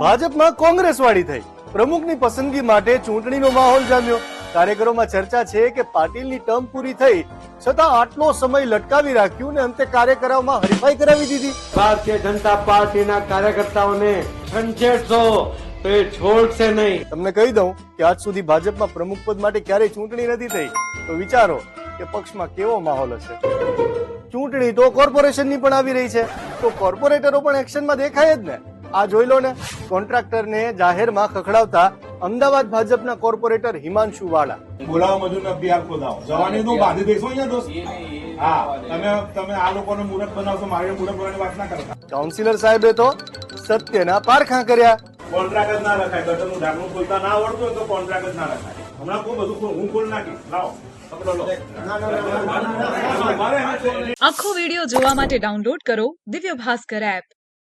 ભાજપમાં કોંગ્રેસ વાળી થઈ. પ્રમુખની પસંદગી માટે ચૂંટણીનો માહોલ જામ્યો. કાર્યકરોમાં ચર્ચા છે કે પાટીલની ટર્મ પૂરી થઈ છતાં આટલો સમય લટકાવી રાખ્યું ને અંતે કાર્યકરોમાં હરીફાઈ કરાવી દીધી. ભારતીય જનતા પાર્ટીના કાર્યકર્તાઓને છંછેડશો તો એ છોડશે નહીં. તમને કહી દઉં કે આજ સુધી ભાજપમાં પ્રમુખ પદ માટે ક્યારેય ચૂંટણી નથી થઈ. તો વિચારો કે પક્ષમાં કેવો માહોલ હશે. ચૂંટણી તો કોર્પોરેશનની પણ આવી રહી છે. તો કોર્પોરેટરો પણ એક્શનમાં દેખાય જ ને. આ જોઈ લો ને કોન્ટ્રાક્ટરને જાહેરમાં ખખડાવતા અમદાવાદ ભાજપના કોર્પોરેટર હિમાંશુ વાળા બોલાવો મજૂર અભિયાન ખોદાવો જવાની નું બાંધી દેશો અહીંયા દોસ્ત હા તમે તમે આ લોકોને મુહૂર્ત બનાવશો મારે મુહૂર્ત બનાવવાની વાત ના કરતા કાઉન્સિલર સાહેબે તો સત્યના પારખા કર્યા કોન્ટ્રાક્ટ જ ના રખાય ગટરનું ઢાંકણું ખોલતા ના આવડતું હોય તો કોન્ટ્રાક્ટ જ ના રખાય હમણાં કોઈ બધું હું ખોલ નાખીશ લાવો આખો વિડિયો જોવા માટે ડાઉનલોડ કરો દિવ્ય ભાસ્કર એપ